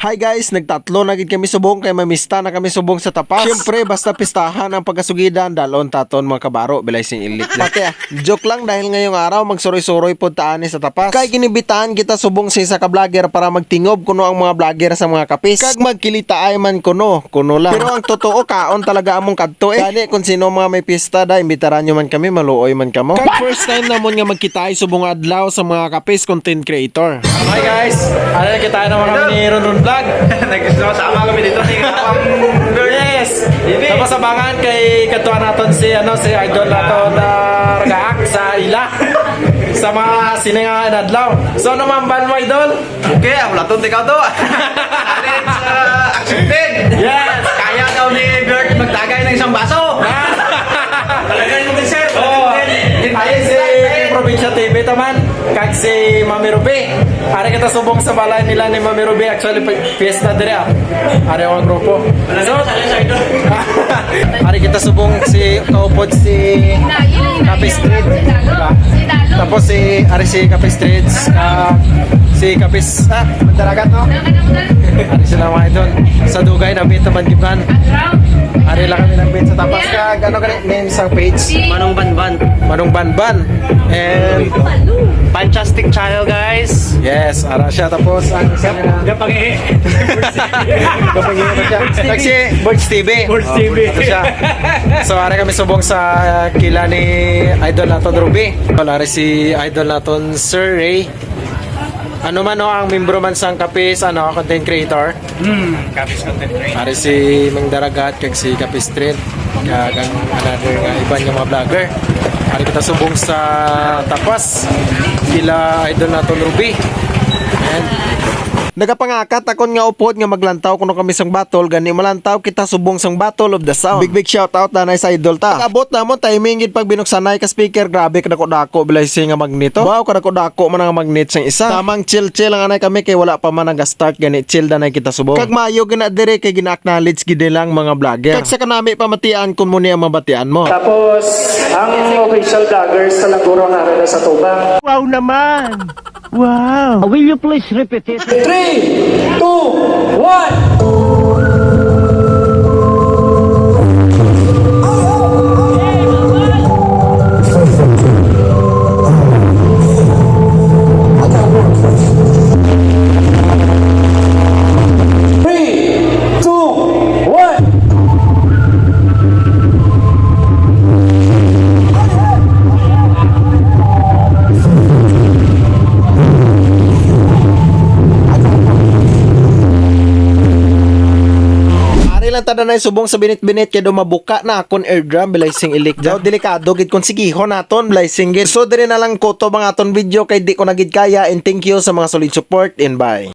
Hi guys, nagtatlo na gid kami subong kay mamista na kami subong sa tapas. Syempre basta pistahan ang pagkasugidan dalon taton mga kabaro bilay sing ilik. Pati ah, joke lang dahil ngayong araw magsuroy-suroy pod taani sa tapas. Kay ginibitaan kita subong sa isa ka vlogger para magtingob kuno ang mga vlogger sa mga kapis. Kag magkilita ay man kuno, kuno lang. Pero ang totoo kaon talaga among kadto eh. Kani kung sino mga may pista da imbitaran nyo man kami maluoy man kamo. Kag first time namon nga magkita ay subong adlaw sa mga kapis content creator. Hi guys! Ano na kita naman kami ni Ron Ron Vlog. Nagsama kami dito ni Kapang yes! Tapos abangan kay katuwa naton si ano si idol naton na ragaak sa ila sa mga siningan adlaw. So ano man ban mo idol? Okay, ang laton ikaw to. Alin sa accepted. Yes! Kaya daw ni Bert magtagay ng isang baso. Provincia TV taman kag si Mami Ruby. Ari kita subong sa balay nila ni Mami Ruby actually fiesta dire ah. Ari ang grupo. So, Ari kita subong si kaupod si Cafe Street. Diba? Tapos si Ari si Cafe Streets ka si Kapis ah Mandaragat no. Ari sila mga idol. Sa dugay na bit naman giban. Ari lang kami bit sa tapas ka ano ganit name isang page. Manong Banban. Manong Banban. And Fantastic child guys. yes, ara siya tapos ang isa nila. Kapag eh. Kapag ito siya. Kasi Birds TV. Birds Oh, TV. ito siya. So ara kami subong sa kila ni Idol naton Ruby. Wala rin si Idol naton Sir Ray. Ano man o ang membro man sang Kapis, ano, content creator. Hmm, kapis content creator. Ari si Mang Daragat kag si Kapis Street. Kag ang another nga iba nga mga vlogger. Ari kita subong sa tapas. Kila Idol naton Ruby. And Nagapangakat akon nga upod nga maglantaw kuno kami sang battle gani malantaw kita subong sang battle of the sound. Big big shout out na sa idol ta. Abot na mo timing gid pag binuksanay ka speaker grabe kadako dako bilay siya nga magnito. Wow kadako dako man ang magnet sang isa. Tamang chill chill ang anay kami kay wala pa man nga start gani chill na kita subong. Kag maayo gina dire kay gina-acknowledge gid lang mga vlogger. Kag sa kanami pamatian kun mo ni ang mabatian mo. Tapos, ang official vloggers sa Laguro na sa Tubang. Wow naman! Wow! Will you please repeat it? 3, 2, 1! Ari lang tada na subong sa binit-binit kay do mabuka na akon airdrum bilay sing ilik daw. Delikado gid kon sigihon naton bilay sing gid. So dire na lang ko to mga aton video kay di ko na gid kaya and thank you sa mga solid support and bye